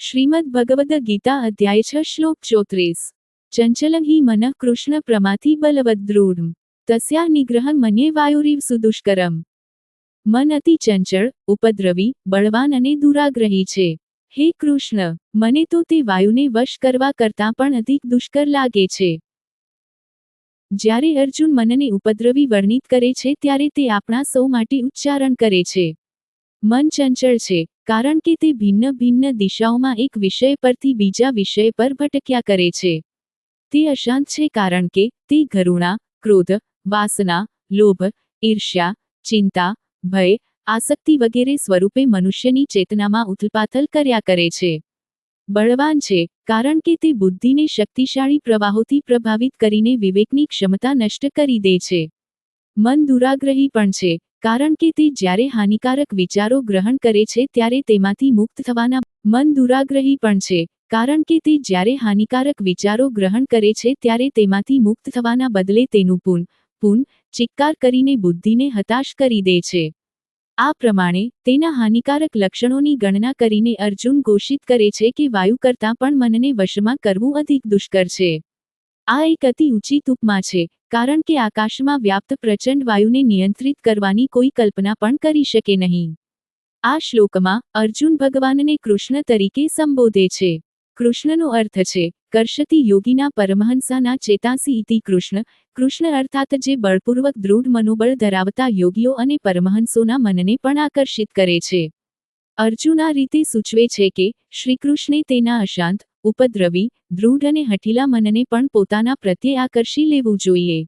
શ્રીમદ ભગવદ ગીતા અધ્યાય છ શ્લોક ચોત્રીસ. ચંચલં હિ મનઃ કૃષ્ણ પ્રમાથી બલવદ્રૂઢ. તસ્યા નિગ્રહ મને વાયુરીવ સુદુષ્કરમ. મન અતિ ચંચળ, ઉપદ્રવી, બળવાન અને દુરાગ્રહી છે. હે કૃષ્ણ, મને તો તે વાયુને વશ કરવા કરતાં પણ અધિક દુષ્કર લાગે છે. જ્યારે અર્જુન મનને ઉપદ્રવી વર્ણિત કરે છે ત્યારે તે આપણા સૌ માટે ઉચ્ચારણ કરે છે. મન ચંચળ છે કારણ કે તે ભિન્ન ભિન્ન દિશાઓમાં એક વિષય પરથી બીજા વિષય પર ભટક્યા કરે છે. તે અશાંત છે કારણ કે તે ઘરુણા ક્રોધ, વાસના, લોભ, ઈર્ષ્યા, ચિંતા, ભય, આસક્તિ વગેરે સ્વરૂપે મનુષ્યની ચેતનામાં ઉથલપાથલ કર્યા કરે છે. બળવાન છે કારણ કે તે બુદ્ધિને શક્તિશાળી પ્રવાહોથી પ્રભાવિત કરીને વિવેકની ક્ષમતા નષ્ટ કરી દે છે. મન દુરાગ્રહી પણ છે કારણ કે તે જ્યારે હાનિકારક વિચારો ગ્રહણ કરે છે ત્યારે તેમાંથી મુક્ત થવાના મન દુરાગ્રહી પણ છે. કારણ કે તે જ્યારે હાનિકારક વિચારો ગ્રહણ કરે છે ત્યારે તેમાંથી મુક્ત થવાના બદલે તેનું પૂન પૂન ચિક્કાર કરીને બુદ્ધિને હતાશ કરી દે છે. આ પ્રમાણે, તેના હાનિકારક લક્ષણોની ગણના કરીને અર્જુન ઘોષિત કરે છે કે વાયુ કરતાં પણ મનને વશમાં કરવું અધિક દુષ્કર છે. આ એક અતિ ઊંચી ઉપમા છે, કારણ કે આકાશમાં વ્યાપ્ત પ્રચંડ વાયુને નિયંત્રિત કરવાની કોઈ કલ્પના પણ કરી શકે નહીં. આ શ્લોકમાં અર્જુન ભગવાનને કૃષ્ણ તરીકે સંબોધે છે. કૃષ્ણનો અર્થ છે, કર્ષતી યોગીના પરમહંસાના ચેતાસી ઇતિ કૃષ્ણ કૃષ્ણ અર્થાત જે બળપૂર્વક દૃઢ મનોબળ ધરાવતા યોગીઓ અને પરમહંસોના મનને પણ આકર્ષિત કરે છે. અર્જુન આ રીતે સૂચવે છે કે, શ્રીકૃષ્ણે તેના અશાંત ઉપદ્રવી દૃઢ અને હઠીલા મનને પણ પોતાના પ્રત્યે આકર્ષી લેવું જોઈએ.